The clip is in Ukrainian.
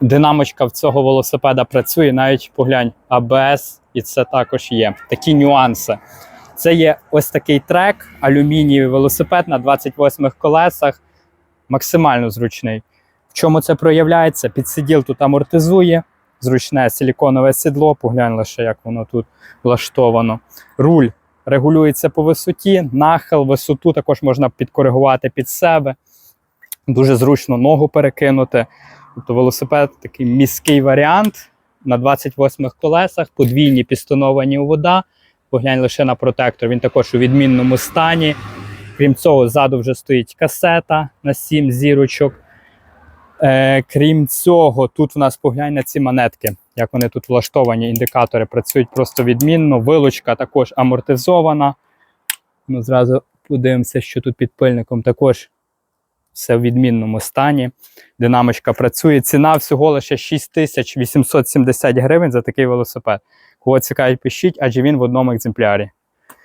Динамочка в цього велосипеда працює, навіть поглянь, АБС, і це також є. Такі нюанси. Це є ось такий трек, алюмінієвий велосипед на 28 колесах, максимально зручний. В чому це проявляється? Підсиділ тут амортизує, зручне силіконове сідло, поглянь лише, як воно тут влаштовано. Руль регулюється по висоті, нахил, висоту також можна підкоригувати під себе. Дуже зручно ногу перекинути. Тобто велосипед такий міський варіант на 28 колесах, подвійні пістоновані у вода. Поглянь лише на протектор, він також у відмінному стані. Крім цього, ззаду вже стоїть касета на 7 зірочок. Е, крім цього, тут в нас поглянь на ці монетки, як вони тут влаштовані, індикатори працюють просто відмінно. Вилучка також амортизована. Ми зразу подивимося, що тут під пильником також все в відмінному стані. Динамочка працює. Ціна всього лише 6870 гривень за такий велосипед. Кого цікавить, пишіть, адже він в одному екземплярі.